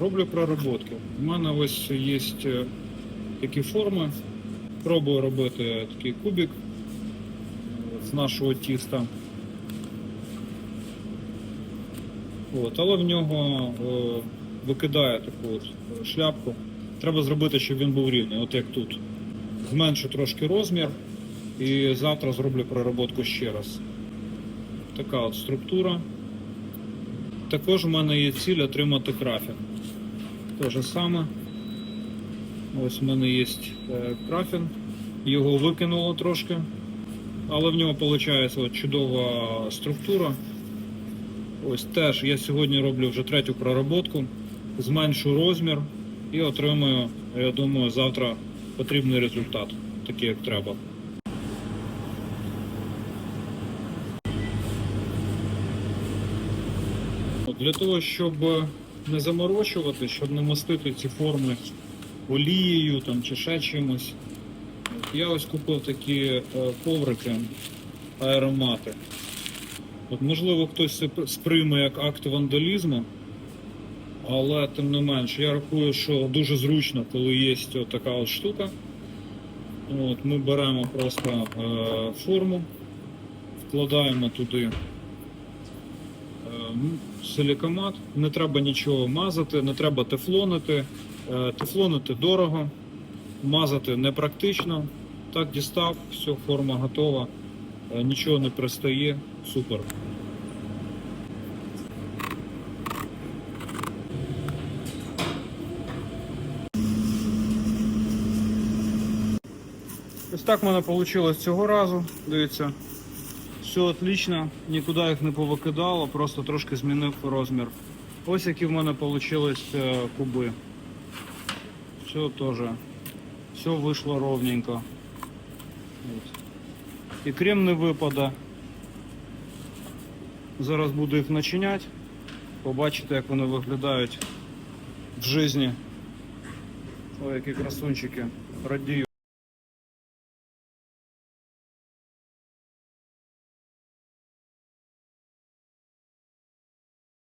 роблю проработки. У мене ось є е, такі форми. Пробую робити такий кубик е, з нашого тіста. От, але в нього е, викидає таку от шляпку. Треба зробити, щоб він був рівний, от як тут. Зменшу трошки розмір і завтра зроблю проработку ще раз. Така от структура. Також у мене є ціль отримати крафін. Те же саме. Ось у мене є е, крафін. Його викинуло трошки. Але в нього виходить чудова структура. Ось теж я сьогодні роблю вже третю проработку. Зменшу розмір і отримую, я думаю, завтра потрібний результат, такий як треба. Для того, щоб не заморочувати, щоб не мастити ці форми олією там, чи ще чимось, я ось купив такі е, коврики аеромати. От, можливо, хтось це сприйме як акт вандалізму, але тим не менш, я рахую, що дуже зручно, коли є така от штука. От, ми беремо просто е, форму, вкладаємо туди силікомат, не треба нічого мазати, не треба тефлонити. Е, тефлонити дорого, мазати непрактично. Так дістав, все, форма готова, е, нічого не пристає, супер. Ось так в мене вийшло цього разу. Дивіться, все отлично, нікуди їх не повикидало, просто трошки змінив розмір. Ось які в мене вийшли куби. Все теж. Все вийшло ровненько. І крем не випаде. Зараз буду їх начиняти. Побачите, як вони виглядають в житті. Ой, які красунчики. Радію.